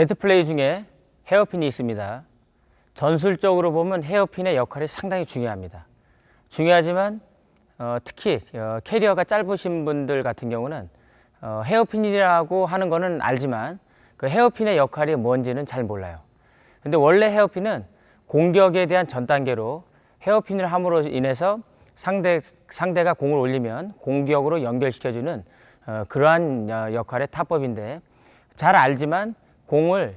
네트 플레이 중에 헤어핀이 있습니다. 전술적으로 보면 헤어핀의 역할이 상당히 중요합니다. 중요하지만 어, 특히 어, 캐리어가 짧으신 분들 같은 경우는 어, 헤어핀이라고 하는 거는 알지만 그 헤어핀의 역할이 뭔지는 잘 몰라요. 근데 원래 헤어핀은 공격에 대한 전 단계로 헤어핀을 함으로 인해서 상대 상대가 공을 올리면 공격으로 연결시켜주는 어, 그러한 어, 역할의 타법인데 잘 알지만 공을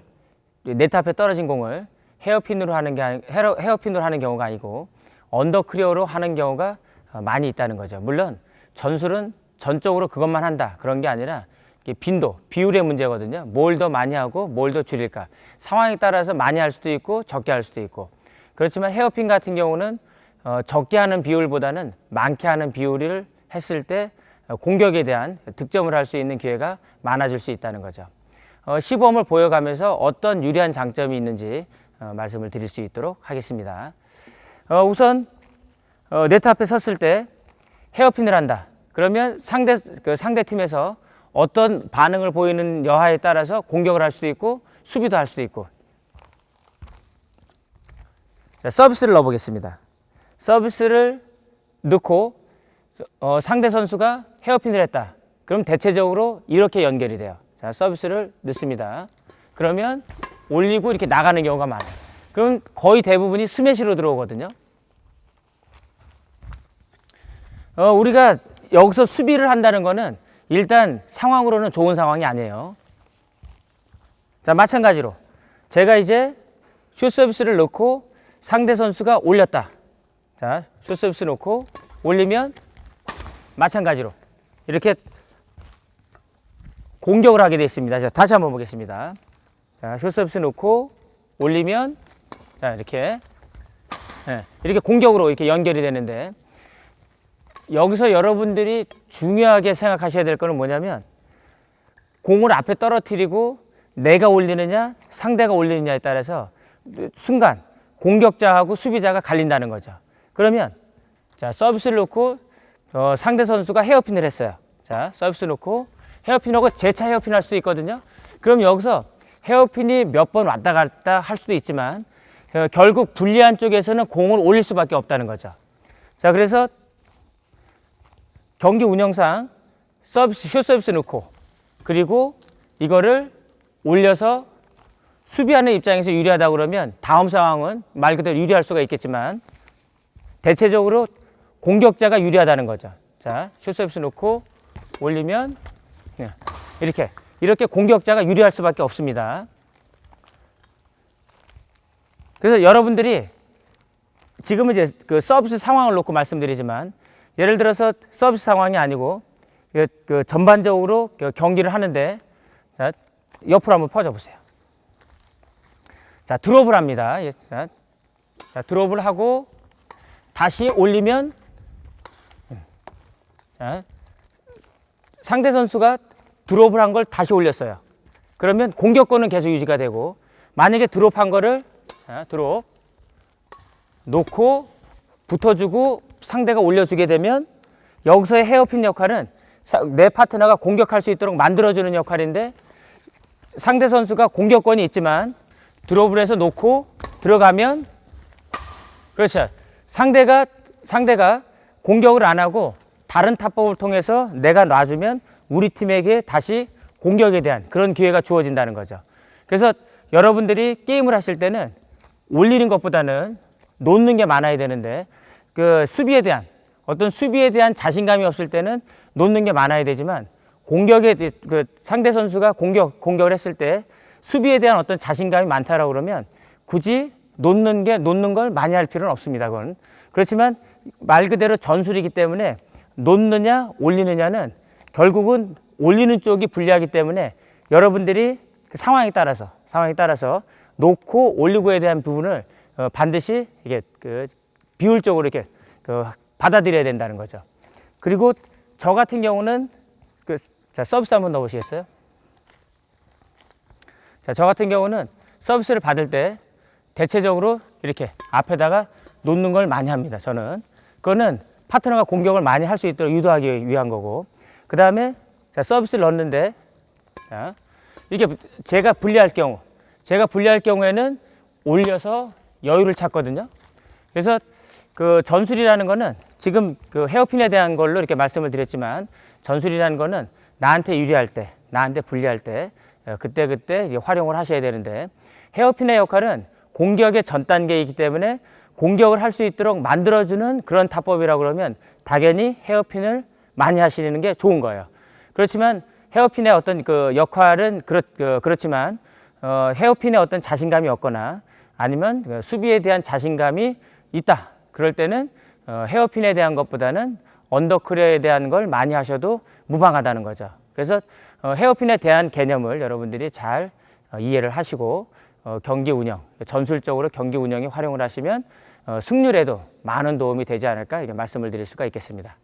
네트 앞에 떨어진 공을 헤어핀으로 하는 게 헤어, 헤어핀으로 하는 경우가 아니고 언더크리어로 하는 경우가 어, 많이 있다는 거죠. 물론 전술은 전적으로 그것만 한다 그런 게 아니라 빈도, 비율의 문제거든요. 뭘 더 많이 하고 뭘 더 줄일까. 상황에 따라서 많이 할 수도 있고 적게 할 수도 있고. 그렇지만 헤어핀 같은 경우는 어, 적게 하는 비율보다는 많게 하는 비율을 했을 때 어, 공격에 대한 득점을 할 수 있는 기회가 많아질 수 있다는 거죠. 어, 시범을 보여가면서 어떤 유리한 장점이 있는지 어, 말씀을 드릴 수 있도록 하겠습니다. 어, 우선 어, 네트 앞에 섰을 때 헤어핀을 한다. 그러면 상대 그 상대 팀에서 어떤 반응을 보이는 여하에 따라서 공격을 할 수도 있고 수비도 할 수도 있고. 자, 서비스를 넣어보겠습니다. 서비스를 넣고 어, 상대 선수가 헤어핀을 했다. 그럼 대체적으로 이렇게 연결이 돼요. 자, 서비스를 넣습니다. 그러면 올리고 이렇게 나가는 경우가 많아요. 그럼 거의 대부분이 스매시로 들어오거든요. 어, 우리가 여기서 수비를 한다는 거는 일단 상황으로는 좋은 상황이 아니에요. 자, 마찬가지로 제가 이제 슛 서비스를 넣고 상대 선수가 올렸다. 자, 슛 서비스 놓고 올리면 마찬가지로 이렇게 공격을 하게 되어 있습니다. 자, 다시 한번 보겠습니다. 자, 슛 서비스 놓고 올리면 자, 이렇게 예, 이렇게 공격으로 이렇게 연결이 되는데 여기서 여러분들이 중요하게 생각하셔야 될 거는 뭐냐면 공을 앞에 떨어뜨리고 내가 올리느냐 상대가 올리느냐에 따라서 순간 공격자하고 수비자가 갈린다는 거죠. 그러면 자 서비스를 놓고 어, 상대 선수가 헤어핀을 했어요. 자 서비스 놓고 헤어핀하고 재차 헤어핀 할 수도 있거든요. 그럼 여기서 헤어핀이 몇 번 왔다 갔다 할 수도 있지만 어, 결국 불리한 쪽에서는 공을 올릴 수밖에 없다는 거죠. 자 그래서 경기 운영상 서비스 슛 서비스 넣고 그리고 이거를 올려서 수비하는 입장에서 유리하다 그러면 다음 상황은 말 그대로 유리할 수가 있겠지만 대체적으로 공격자가 유리하다는 거죠. 자, 슛 서비스 놓고 올리면 네, 이렇게 이렇게 공격자가 유리할 수밖에 없습니다. 그래서 여러분들이 지금은 이제 그 서비스 상황을 놓고 말씀드리지만 예를 들어서 서비스 상황이 아니고 그, 그 전반적으로 그 경기를 하는데 자, 옆으로 한번 퍼져 보세요. 자, 드롭을 합니다. 예, 자, 자, 드롭을 하고 다시 올리면 자, 상대 선수가 드롭을 한 걸 다시 올렸어요. 그러면 공격권은 계속 유지가 되고 만약에 드롭한 거를 자, 드롭 놓고 붙어주고 상대가 올려주게 되면 여기서의 헤어핀 역할은 사- 내 파트너가 공격할 수 있도록 만들어주는 역할인데 상대 선수가 공격권이 있지만 드롭을 해서 놓고 들어가면 그렇죠. 상대가 상대가 공격을 안 하고 다른 타법을 통해서 내가 놔주면 우리 팀에게 다시 공격에 대한 그런 기회가 주어진다는 거죠. 그래서 여러분들이 게임을 하실 때는 올리는 것보다는 놓는 게 많아야 되는데 그 수비에 대한 어떤 수비에 대한 자신감이 없을 때는 놓는 게 많아야 되지만 공격에 대- 그 상대 선수가 공격 공격을 했을 때 수비에 대한 어떤 자신감이 많다라고 그러면 굳이 놓는 게 놓는 걸 많이 할 필요는 없습니다. 그건 그렇지만 말 그대로 전술이기 때문에 놓느냐 올리느냐는 결국은 올리는 쪽이 불리하기 때문에 여러분들이 그 상황에 따라서 상황에 따라서 놓고 올리고에 대한 부분을 어, 반드시 이게 그 비율적으로 이렇게 그 받아들여야 된다는 거죠. 그리고 저 같은 경우는 그 자, 서비스 한번 넣어보시겠어요? 자, 저 같은 경우는 서비스를 받을 때 대체적으로 이렇게 앞에다가 놓는 걸 많이 합니다. 저는 그거는 파트너가 공격을 많이 할 수 있도록 유도하기 위한 거고 그 다음에 자 서비스를 넣는데 자 이렇게 제가 분리할 경우, 제가 분리할 경우에는 올려서 여유를 찾거든요. 그래서 그 전술이라는 거는 지금 그 헤어핀에 대한 걸로 이렇게 말씀을 드렸지만 전술이라는 거는 나한테 유리할 때, 나한테 불리할 때 어, 그때 그때 활용을 하셔야 되는데 헤어핀의 역할은 공격의 전 단계이기 때문에 공격을 할 수 있도록 만들어주는 그런 타법이라고 그러면 당연히 헤어핀을 많이 하시는 게 좋은 거예요. 그렇지만 헤어핀의 어떤 그 역할은 그렇, 그, 그렇지만 어, 헤어핀의 어떤 자신감이 없거나 아니면 그 수비에 대한 자신감이 있다. 그럴 때는 어, 헤어핀에 대한 것보다는 언더클리어에 대한 걸 많이 하셔도 무방하다는 거죠. 그래서 어, 헤어핀에 대한 개념을 여러분들이 잘 어, 이해를 하시고 어, 경기 운영, 전술적으로 경기 운영에 활용을 하시면 어, 승률에도 많은 도움이 되지 않을까 이렇게 말씀을 드릴 수가 있겠습니다.